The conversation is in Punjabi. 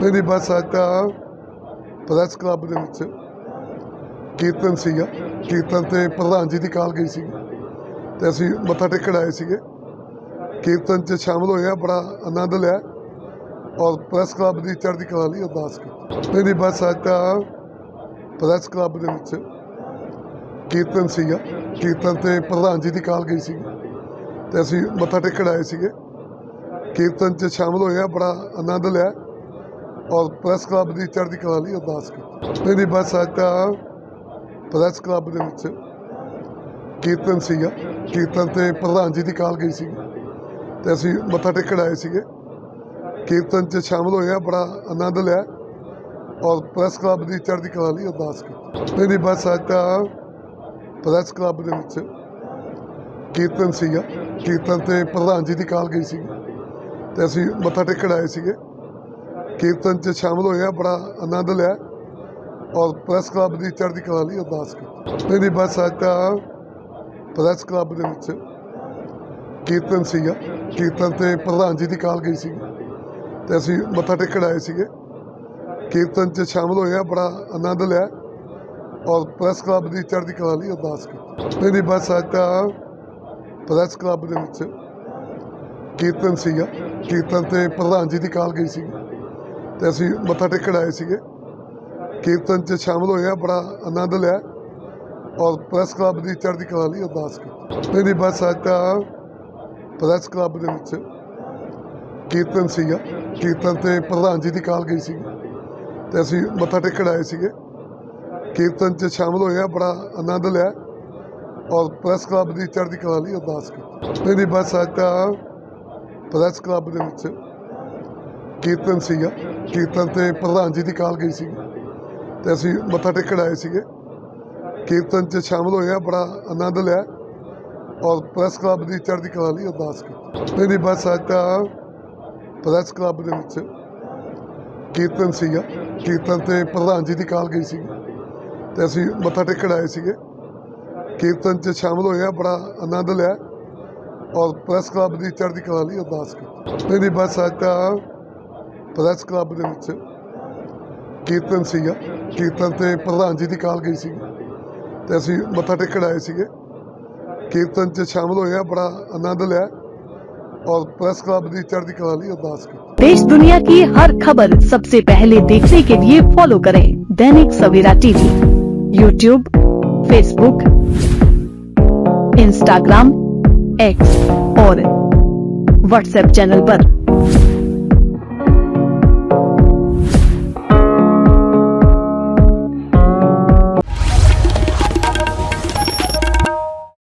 ਨਹੀਂ ਨਹੀਂ, ਬਸ ਅੱਜ ਤਾਂ ਪ੍ਰੈਸ ਕਲੱਬ ਦੇ ਵਿੱਚ ਕੀਰਤਨ ਸੀਗਾ। ਕੀਰਤਨ ਤੇ ਪ੍ਰਧਾਨ ਜੀ ਦੀ ਕਾਲ ਗਈ ਸੀ ਤੇ ਅਸੀਂ ਮੱਥਾ ਟੇਕਣ ਆਏ ਸੀਗੇ। ਕੀਰਤਨ 'ਚ ਸ਼ਾਮਲ ਹੋਇਆ, ਬੜਾ ਆਨੰਦ ਲਿਆ ਔਰ ਪ੍ਰੈਸ ਕਲੱਬ ਦੀ ਚੜ੍ਹਦੀ ਕਲਾ ਲਈ ਅਰਦਾਸ ਕੀਤੀ। ਨਹੀਂ ਨਹੀਂ, ਬਸ ਅੱਜ ਤਾਂ ਪ੍ਰੈਸ ਕਲੱਬ ਦੇ ਵਿੱਚ ਕੀਰਤਨ ਸੀਗਾ। ਕੀਰਤਨ ਤੇ ਪ੍ਰਧਾਨ ਜੀ ਦੀ ਕਾਲ ਗਈ ਸੀ ਤੇ ਅਸੀਂ ਮੱਥਾ ਟੇਕਣ ਆਏ ਸੀਗੇ। ਕੀਰਤਨ 'ਚ ਸ਼ਾਮਲ ਹੋਇਆ, ਬੜਾ ਆਨੰਦ ਲਿਆ ਔਰ ਪ੍ਰੈਸ ਕਲੱਬ ਦੀ ਚੜ੍ਹਦੀ ਕਲਾ ਲਈ ਅਰਦਾਸ ਕੀਤੀ। ਨਹੀਂ ਨਹੀਂ, ਬਸ ਅੱਜ ਤਾਂ ਪ੍ਰੈਸ ਕਲੱਬ ਦੇ ਵਿੱਚ ਕੀਰਤਨ ਸੀਗਾ। ਕੀਰਤਨ ਤੇ ਪ੍ਰਧਾਨ ਜੀ ਦੀ ਕਾਲ ਗਈ ਸੀ ਤੇ ਅਸੀਂ ਮੱਥਾ ਟੇਕਣ ਆਏ ਸੀਗੇ। ਕੀਰਤਨ 'ਚ ਸ਼ਾਮਲ ਹੋਇਆ ਬੜਾ ਆਨੰਦ ਲਿਆ ਔਰ ਪ੍ਰੈਸ ਕਲੱਬ ਦੀ ਚੜ੍ਹਦੀ ਕਲਾ ਲਈ ਅਰਦਾਸ ਕੀਤੀ। ਨਹੀਂ ਨਹੀਂ, ਬਸ ਅੱਜ ਤਾਂ ਪ੍ਰੈਸ ਕਲੱਬ ਦੇ ਵਿੱਚ ਕੀਰਤਨ ਸੀਗਾ। ਕੀਰਤਨ ਤੇ ਪ੍ਰਧਾਨ ਜੀ ਦੀ ਕਾਲ ਗਈ ਸੀ ਤੇ ਅਸੀਂ ਮੱਥਾ ਟੇਕਣ ਆਏ ਸੀਗੇ। ਕੀਰਤਨ 'ਚ ਸ਼ਾਮਲ ਹੋਇਆ ਬੜਾ ਆਨੰਦ ਲਿਆ। ਔਰ ਪ੍ਰੈਸ ਕਲੱਬ ਦੀ ਚੜ੍ਹਦੀ ਕਲਾ ਲਈ ਅਰਦਾਸ ਕੀਤੀ। ਨਹੀਂ ਨਹੀਂ, ਬਸ ਅੱਜ ਤਾਂ ਪ੍ਰੈਸ ਕਲੱਬ ਦੇ ਵਿੱਚ ਕੀਰਤਨ ਸੀਗਾ। ਕੀਰਤਨ ਤੇ ਪ੍ਰਧਾਨ ਜੀ ਦੀ ਕਾਲ ਗਈ ਸੀ ਤੇ ਅਸੀਂ ਮੱਥਾ ਟੇਕਣ ਆਏ ਸੀਗੇ। ਕੀਰਤਨ 'ਚ ਸ਼ਾਮਲ ਹੋਇਆ ਬੜਾ ਆਨੰਦ ਲਿਆ। ਔਰ ਪ੍ਰੈਸ ਕਲੱਬ ਦੀ ਚੜ੍ਹਦੀ ਕਲਾ ਲਈ ਅਰਦਾਸ ਕੀਤੀ। ਨਹੀਂ ਨਹੀਂ, ਬਸ ਅੱਜ ਤਾਂ ਪ੍ਰੈਸ ਕਲੱਬ ਦੇ ਵਿੱਚ ਕੀਰਤਨ ਸੀਗਾ। ਕੀਰਤਨ ਤੇ ਪ੍ਰਧਾਨ ਜੀ ਦੀ ਕਾਲ ਗਈ ਸੀ ਤੇ ਅਸੀਂ ਮੱਥਾ ਟੇਕਣ ਆਏ ਸੀਗੇ। ਕੀਰਤਨ 'ਚ ਸ਼ਾਮਲ ਹੋਇਆ ਬੜਾ ਆਨੰਦ ਲਿਆ ਔਰ ਪ੍ਰੈਸ ਕਲੱਬ ਦੀ ਚੜ੍ਹਦੀ ਕਲਾ ਲਈ ਅਰਦਾਸ ਕੀਤੀ। ਨਹੀਂ ਨਹੀਂ, ਬਸ ਅੱਜ ਤਾਂ ਪ੍ਰੈਸ ਕਲੱਬ ਦੇ ਵਿੱਚ ਕੀਰਤਨ ਸੀਗਾ। ਕੀਰਤਨ ਤੇ ਪ੍ਰਧਾਨ ਜੀ ਦੀ ਕਾਲ ਗਈ ਸੀ ਤੇ ਅਸੀਂ ਮੱਥਾ ਟੇਕਣ ਆਏ ਸੀਗੇ। ਕੀਰਤਨ 'ਚ ਸ਼ਾਮਲ ਹੋਇਆ ਬੜਾ ਆਨੰਦ ਲਿਆ ਔਰ ਪ੍ਰੈਸ ਕਲੱਬ ਦੀ ਚੜ੍ਹਦੀ ਕਲਾ ਲਈ ਅਰਦਾਸ ਕੀਤੀ। ਨਹੀਂ ਨਹੀਂ, ਬਸ ਅੱਜ ਤਾਂ ਪ੍ਰੈਸ ਕਲੱਬ ਦੇ ਵਿੱਚ ਕੀਰਤਨ ਸੀਗਾ। ਕੀਰਤਨ ਤੇ ਪ੍ਰਧਾਨ ਜੀ ਦੀ ਕਾਲ ਗਈ ਸੀ ਤੇ ਅਸੀਂ ਮੱਥਾ ਟੇਕਣ ਆਏ ਸੀਗੇ। ਕੀਰਤਨ 'ਚ ਸ਼ਾਮਲ ਹੋਇਆ, ਬੜਾ ਆਨੰਦ ਲਿਆ ਔਰ ਪ੍ਰੈਸ ਕਲੱਬ ਦੀ ਚੜ੍ਹਦੀ ਕਲਾ ਲਈ ਅਰਦਾਸ ਕੀਤੀ। ਨਹੀਂ ਨਹੀਂ, ਬਸ ਅੱਜ ਤਾਂ ਪ੍ਰੈਸ ਕਲੱਬ ਦੇ ਵਿੱਚ ਕੀਰਤਨ ਸੀਗਾ। ਕੀਰਤਨ ਤੇ ਪ੍ਰਧਾਨ ਜੀ ਦੀ ਕਾਲ ਗਈ ਸੀ ਤੇ ਅਸੀਂ ਮੱਥਾ ਟੇਕਣ ਆਏ ਸੀਗੇ। ਕੀਰਤਨ 'ਚ ਸ਼ਾਮਲ ਹੋਇਆ, ਬੜਾ ਆਨੰਦ ਲਿਆ ਔਰ ਪ੍ਰੈਸ ਕਲੱਬ ਦੀ ਚੜ੍ਹਦੀ ਕਲਾ ਲਈ ਅਰਦਾਸ ਕੀਤੀ। ਨਹੀਂ ਨਹੀਂ, ਬਸ ਅੱਜ ਤਾਂ ਪ੍ਰੈਸ ਕਲੱਬ ਦੇ ਵਿੱਚ ਕੀਰਤਨ ਸੀਗਾ ਕੀਰਤਨ ਤੇ ਪ੍ਰਧਾਨ ਜੀ ਦੀ ਕਾਲ ਗਈ ਸੀ ਤੇ ਅਸੀਂ ਮੱਥਾ ਟੇਕਣ ਆਏ ਸੀਗੇ ਕੀਰਤਨ 'ਚ ਸ਼ਾਮਲ ਹੋਇਆ ਬੜਾ ਆਨੰਦ ਲਿਆ ਔਰ ਪ੍ਰੈਸ ਕਲੱਬ ਦੀ ਚੜ੍ਹਦੀ ਕਲਾ ਲਈ ਅਰਦਾਸ ਕੀਤੀ देश दुनिया की हर खबर सबसे पहले देखने के लिए फॉलो करें Dainik Savera TV YouTube Facebook Instagram X और व्हाट्सएप चैनल पर।